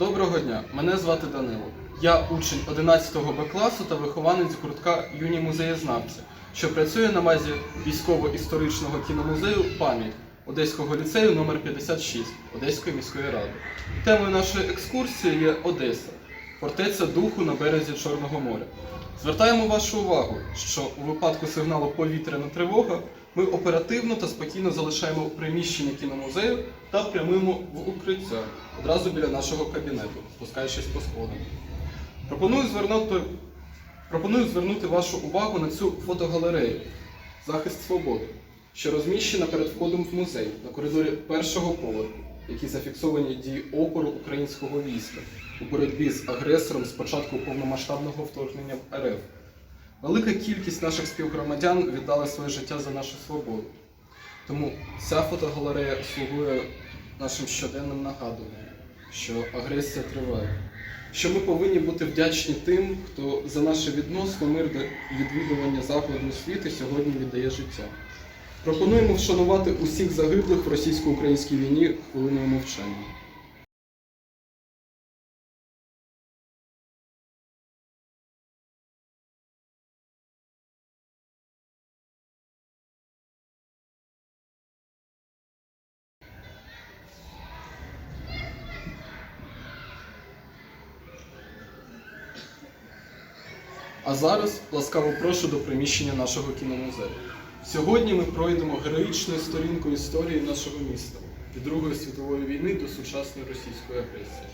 Доброго дня, мене звати Данило. Я учень 11 Б класу та вихованець гуртка Юні музеєзнавці, що працює на базі військово-історичного кіномузею Пам'ять Одеського ліцею номер 56 Одеської міської ради. Темою нашої екскурсії є Одеса, фортеця духу на березі Чорного моря. Звертаємо вашу увагу, що у випадку сигналу повітряна тривога ми оперативно та спокійно залишаємо приміщення кіномузею та прямуємо в укриття одразу біля нашого кабінету, спускаючись по сходам. Пропоную звернути, пропоную звернути вашу увагу на цю фотогалерею Захист свободи, що розміщена перед входом в музей на коридорі першого поверху, які зафіксовані дії опору українського війська у боротьбі з агресором з початку повномасштабного вторгнення в РФ. Велика кількість наших співгромадян віддала своє життя за нашу свободу. Тому ця фотогалерея слугує нашим щоденним нагадуванням, що агресія триває, що ми повинні бути вдячні тим, хто за наше відносно мирне відвідування закладу світу сьогодні віддає життя. Пропонуємо вшанувати усіх загиблих в російсько-українській війні хвилиною мовчання. А зараз ласкаво прошу до приміщення нашого кіномузею. Сьогодні ми пройдемо героїчною сторінкою історії нашого міста від Другої світової війни до сучасної російської агресії.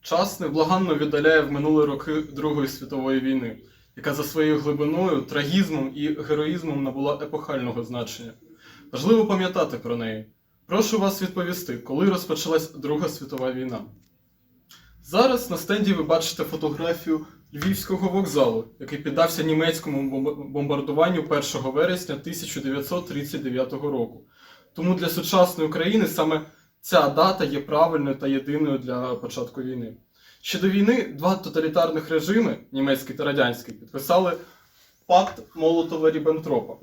Час невблаганно віддаляє в минулі роки Другої світової війни, яка за своєю глибиною, трагізмом і героїзмом набула епохального значення. Важливо пам'ятати про неї. Прошу вас відповісти, коли розпочалась Друга світова війна. Зараз на стенді ви бачите фотографію Львівського вокзалу, який піддався німецькому бомбардуванню 1 вересня 1939 року. Тому для сучасної України саме ця дата є правильною та єдиною для початку війни. Ще до війни два тоталітарних режими, німецький та радянський, підписали пакт Молотова-Ріббентропа, е,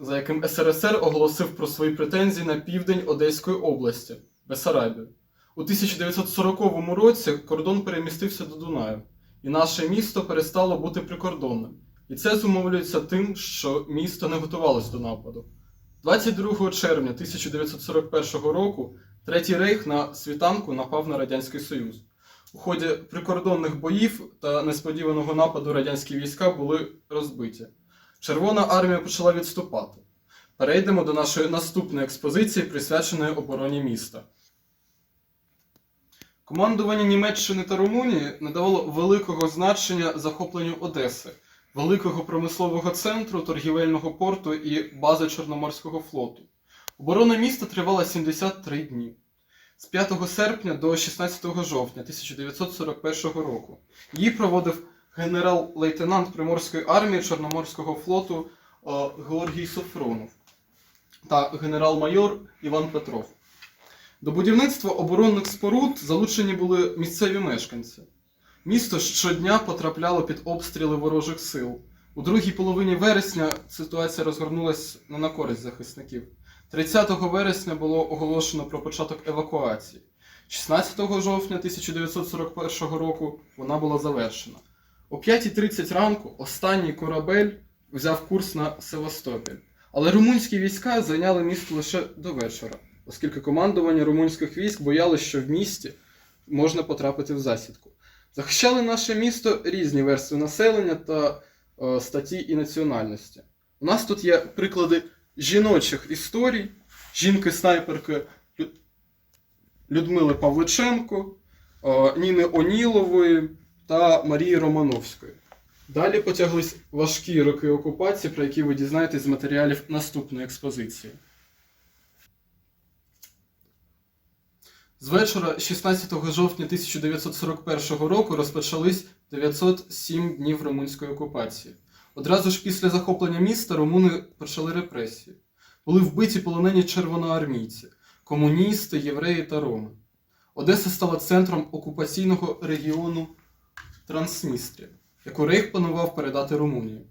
за яким СРСР оголосив про свої претензії на південь Одеської області Бесарабію. У 1940 році кордон перемістився до Дунаю, і наше місто перестало бути прикордонним. І це зумовлюється тим, що місто не готувалось до нападу. 22 червня 1941 року Третій рейх на світанку напав на Радянський Союз. У ході прикордонних боїв та несподіваного нападу радянські війська були розбиті. Червона армія почала відступати. Перейдемо до нашої наступної експозиції, присвяченої обороні міста. Командування Німеччини та Румунії надавало великого значення захопленню Одеси, великого промислового центру, торгівельного порту і бази Чорноморського флоту. Оборона міста тривала 73 дні з 5 серпня до 16 жовтня 1941 року. Її проводив генерал-лейтенант Приморської армії Чорноморського флоту е, Георгій Софронов та генерал-майор Іван Петров. До будівництва оборонних споруд залучені були місцеві мешканці. Місто щодня потрапляло під обстріли ворожих сил. У другій половині вересня ситуація розгорнулася не на користь захисників. 30 вересня було оголошено про початок евакуації. 16 жовтня 1941 року вона була завершена. О 5.30 ранку останній корабель взяв курс на Севастополь. Але румунські війська зайняли місто лише до вечора, оскільки командування румунських військ боялось, що в місті можна потрапити в засідку. Захищали наше місто різні верстви населення та е, статті і національності. У нас тут є приклади жіночих історій, жінки-снайперки Людмили Павличенко, е, Ніни Онілової та Марії Романовської. Далі потяглись важкі роки окупації, про які ви дізнаєтесь з матеріалів наступної експозиції. З вечора 16 жовтня 1941 року розпочались 907 днів румунської окупації. Одразу ж після захоплення міста румуни почали репресії. Були вбиті полонені червоноармійці, комуністи, євреї та роми. Одеса стала центром окупаційного регіону Трансністрія. яку Рейх планував передати Румунії.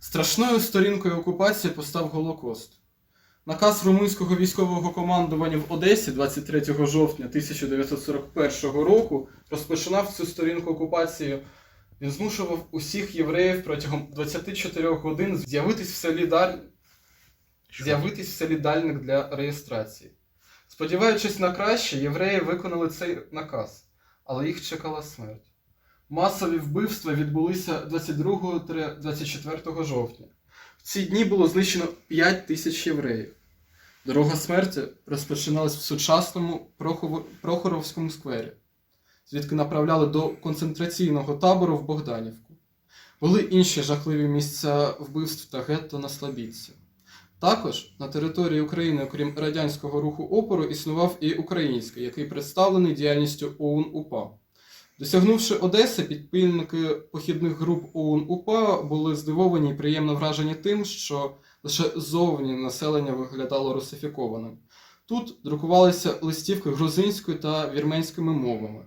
Страшною сторінкою окупації постав Голокост. Наказ румунського військового командування в Одесі 23 жовтня 1941 року розпочинав цю сторінку окупації. Він змушував усіх євреїв протягом 24 годин з'явитись в селі Даль... з'явитись в селі Дальник для реєстрації. Сподіваючись на краще, євреї виконали цей наказ, але їх чекала смерть. Масові вбивства відбулися 22-24 жовтня. В ці дні було знищено 5 тисяч євреїв. Дорога смерті розпочиналась в сучасному Прохоровському сквері, звідки направляли до концентраційного табору в Богданівку. Були інші жахливі місця вбивств та гетто на Слабідці. Також на території України, окрім радянського руху опору, існував і український, який представлений діяльністю ОУН УПА. Досягнувши Одеси, підпільники похідних груп ОУН УПА були здивовані і приємно вражені тим, що лише зовні населення виглядало русифікованим. Тут друкувалися листівки грузинською та вірменськими мовами.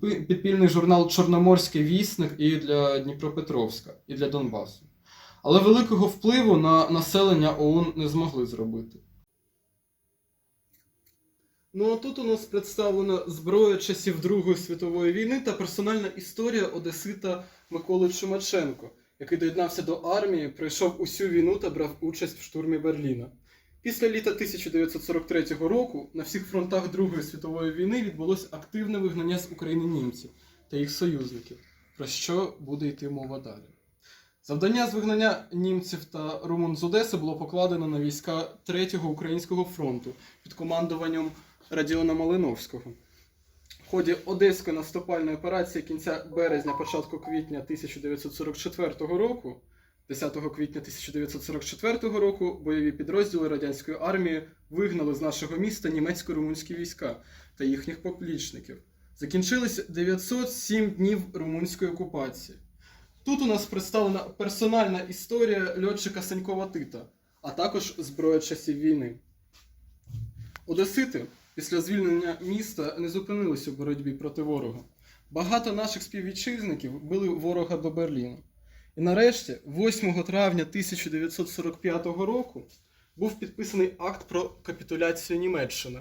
Підпільний журнал Чорноморський вісник і для Дніпропетровська, і для Донбасу. Але великого впливу на населення ОУН не змогли зробити. Ну а тут у нас представлена зброя часів Другої світової війни та персональна історія Одесита Миколи Чумаченко, який доєднався до армії, пройшов усю війну та брав участь в штурмі Берліна. Після літа 1943 року на всіх фронтах Другої світової війни відбулось активне вигнання з України німців та їх союзників, про що буде йти мова далі. Завдання з вигнання німців та румун з Одеси було покладено на війська 3-го українського фронту під командуванням Радіона Малиновського. В ході Одеської наступальної операції кінця березня, початку квітня 1944 року, 10 квітня 1944 року, бойові підрозділи радянської армії вигнали з нашого міста німецько-румунські війська та їхніх поплічників. Закінчились 907 днів румунської окупації. Тут у нас представлена персональна історія льотчика Санькова Тита, а також зброя часів війни. Одесити після звільнення міста не зупинилися в боротьбі проти ворога. Багато наших співвітчизників били ворога до Берліну. І нарешті, 8 травня 1945 року, був підписаний акт про капітуляцію Німеччини.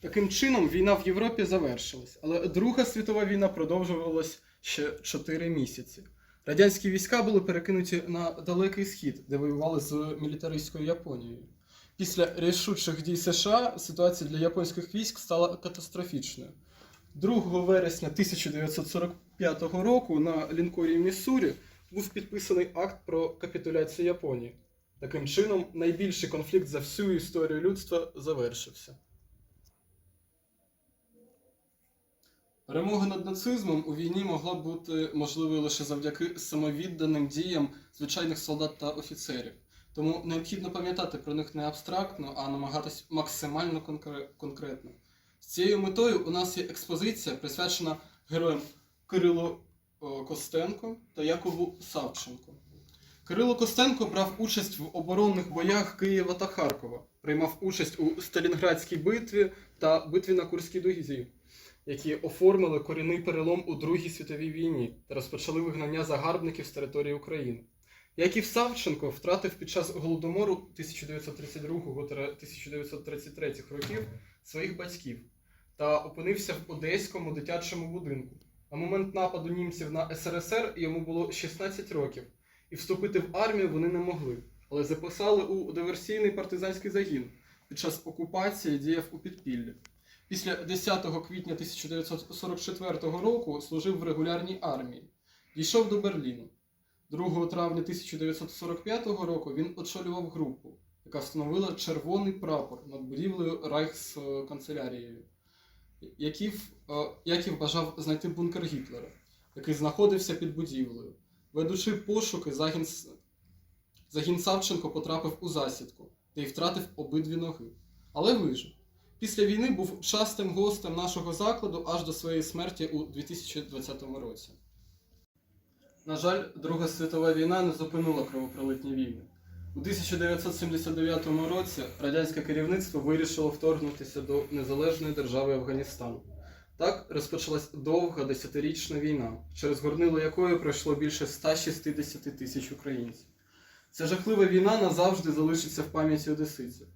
Таким чином, війна в Європі завершилась, але Друга світова війна продовжувалась ще 4 місяці. Радянські війська були перекинуті на далекий схід, де воювали з мілітаристською Японією. Після рішучих дій США ситуація для японських військ стала катастрофічною. 2 вересня 1945 року на лінкорі Міссурі був підписаний акт про капітуляцію Японії. Таким чином, найбільший конфлікт за всю історію людства завершився. Перемога над нацизмом у війні могла бути можливою лише завдяки самовідданим діям звичайних солдат та офіцерів. Тому необхідно пам'ятати про них не абстрактно, а намагатись максимально конкретно. З цією метою у нас є експозиція, присвячена героям Кирилу Костенко та Якову Савченко. Кирило Костенко брав участь в оборонних боях Києва та Харкова, приймав участь у Сталінградській битві та битві на Курській дузі, які оформили корінний перелом у Другій світовій війні та розпочали вигнання загарбників з території України. Яків Савченко втратив під час голодомору 1932-1933 років своїх батьків та опинився в одеському дитячому будинку. На момент нападу німців на СРСР йому було 16 років, і вступити в армію вони не могли, але записали у диверсійний партизанський загін. Під час окупації діяв у підпіллі. Після 10 квітня 1944 року служив в регулярній армії. Дійшов до Берліну. 2 травня 1945 року він очолював групу, яка встановила червоний прапор над будівлею Райхсканцелярією. Яків, е, бажав знайти бункер Гітлера, який знаходився під будівлею. Ведучи пошуки, загін, загін Савченко потрапив у засідку, де й втратив обидві ноги. Але вижив. Після війни був частим гостем нашого закладу аж до своєї смерті у 2020 році. На жаль, Друга світова війна не зупинила кровопролитні війни. У 1979 році радянське керівництво вирішило вторгнутися до незалежної держави Афганістан. Так розпочалась довга десятирічна війна, через горнило якої пройшло більше 160 тисяч українців. Ця жахлива війна назавжди залишиться в пам'яті одеситів.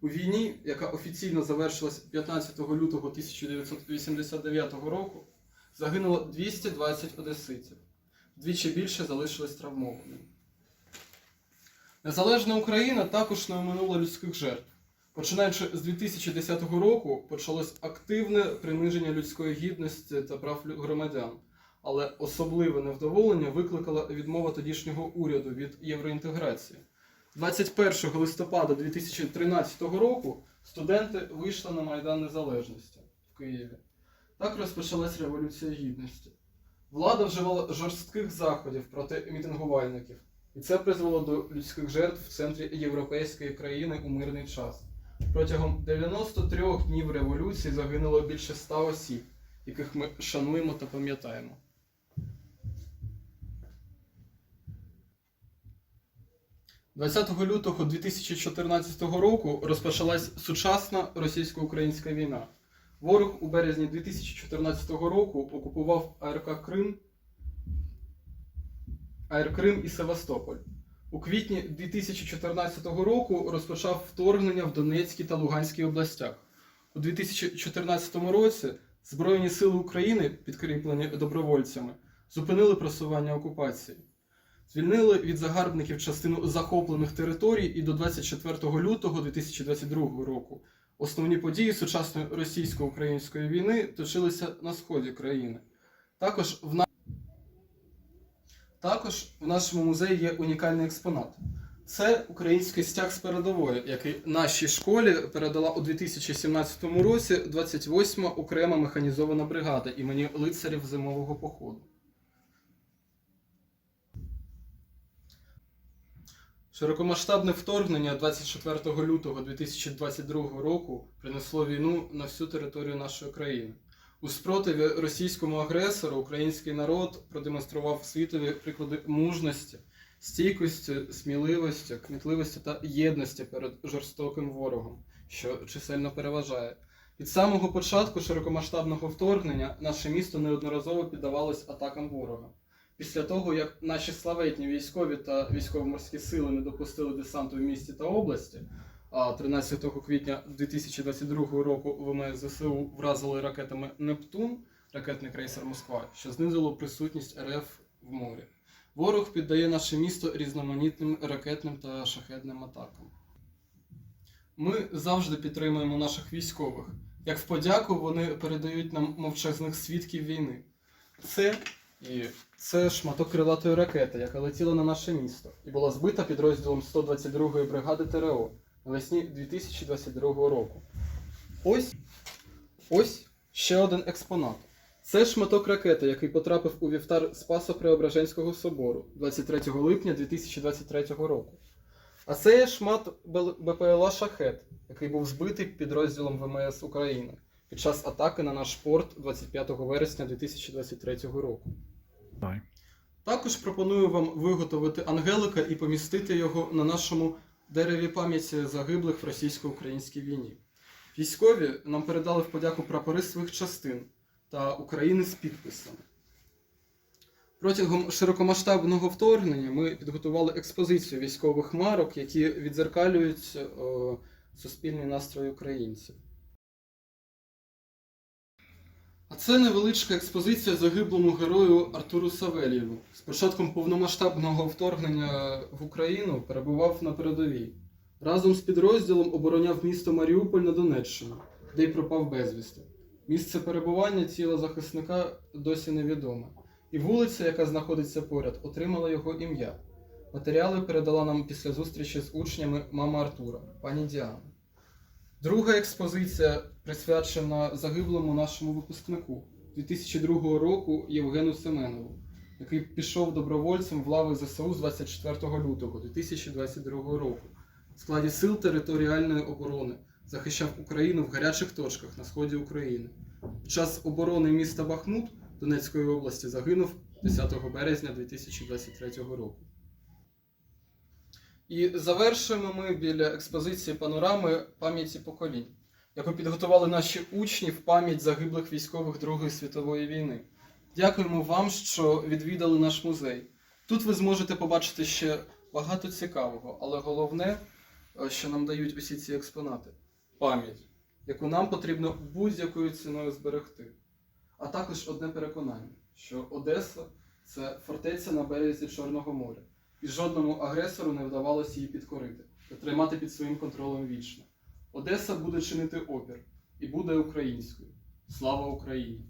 У війні, яка офіційно завершилась 15 лютого 1989 року, загинуло 220 одеситів. Вдвічі більше залишились травмованими. Незалежна Україна також не оминула людських жертв. Починаючи з 2010 року, почалось активне приниження людської гідності та прав громадян. Але особливе невдоволення викликала відмова тодішнього уряду від євроінтеграції. 21 листопада 2013 року студенти вийшли на Майдан Незалежності в Києві. Так розпочалась Революція Гідності. Влада вживала жорстких заходів проти мітингувальників, і це призвело до людських жертв в центрі європейської країни у мирний час. Протягом 93 днів революції загинуло більше 100 осіб, яких ми шануємо та пам'ятаємо. – 20 лютого 2014 року розпочалась сучасна російсько-українська війна. Ворог у березні 2014 року окупував АРК Крим, АР Крим і Севастополь. У квітні 2014 року розпочав вторгнення в Донецькій та Луганській областях. У 2014 році Збройні сили України, підкріплені добровольцями, зупинили просування окупації. Звільнили від загарбників частину захоплених територій і до 24 лютого 2022 року основні події сучасної російсько-української війни точилися на сході країни. Також в, на... Також в нашому музеї є унікальний експонат. Це український стяг з передової, який нашій школі передала у 2017 році 28-ма окрема механізована бригада імені лицарів зимового походу. Широкомасштабне вторгнення 24 лютого 2022 року принесло війну на всю територію нашої країни. У спротиві російському агресору український народ продемонстрував світові приклади мужності, стійкості, сміливості, кмітливості та єдності перед жорстоким ворогом, що чисельно переважає. Від самого початку широкомасштабного вторгнення наше місто неодноразово піддавалось атакам ворога. Після того, як наші славетні військові та військово-морські сили не допустили десанту в місті та області, а 13 квітня 2022 року ВМС ЗСУ вразили ракетами Нептун, ракетний крейсер Москва, що знизило присутність РФ в морі. Ворог піддає наше місто різноманітним ракетним та шахедним атакам. Ми завжди підтримуємо наших військових. Як в подяку вони передають нам мовчазних свідків війни. Це і це шматок крилатої ракети, яка летіла на наше місто і була збита підрозділом 122-ї бригади ТРО навесні 2022 року. Ось ось ще один експонат. Це шматок ракети, який потрапив у вівтар Спасо-Преображенського собору 23 липня 2023 року. А це є шмат БПЛА Шахет, який був збитий підрозділом ВМС України під час атаки на наш порт 25 вересня 2023 року. Давай. Також пропоную вам виготовити ангелика і помістити його на нашому дереві пам'яті загиблих в російсько-українській війні. Військові нам передали в подяку прапори своїх частин та України з підписами. Протягом широкомасштабного вторгнення ми підготували експозицію військових марок, які відзеркалюють е, суспільні настрої українців. А це невеличка експозиція загиблому герою Артуру Савельєву. З початком повномасштабного вторгнення в Україну перебував на передовій. Разом з підрозділом обороняв місто Маріуполь на Донеччині, де й пропав безвісти. Місце перебування тіла захисника досі невідоме. І вулиця, яка знаходиться поряд, отримала його ім'я. Матеріали передала нам після зустрічі з учнями мама Артура, пані Діана. Друга експозиція присвячена загиблому нашому випускнику 2002 року Євгену Семенову, який пішов добровольцем в лави ЗСУ з 24 лютого 2022 року в складі сил територіальної оборони захищав Україну в гарячих точках на сході України. Під час оборони міста Бахмут Донецької області загинув 10 березня 2023 року. І завершуємо ми біля експозиції панорами пам'яті поколінь. Яку підготували наші учні в пам'ять загиблих військових Другої світової війни. Дякуємо вам, що відвідали наш музей. Тут ви зможете побачити ще багато цікавого, але головне, е, що нам дають усі ці експонати пам'ять, яку нам потрібно будь-якою ціною зберегти. А також одне переконання, що Одеса це фортеця на березі Чорного моря, і жодному агресору не вдавалося її підкорити та тримати під своїм контролем вічно. Одеса буде чинити опір і буде українською. Слава Україні!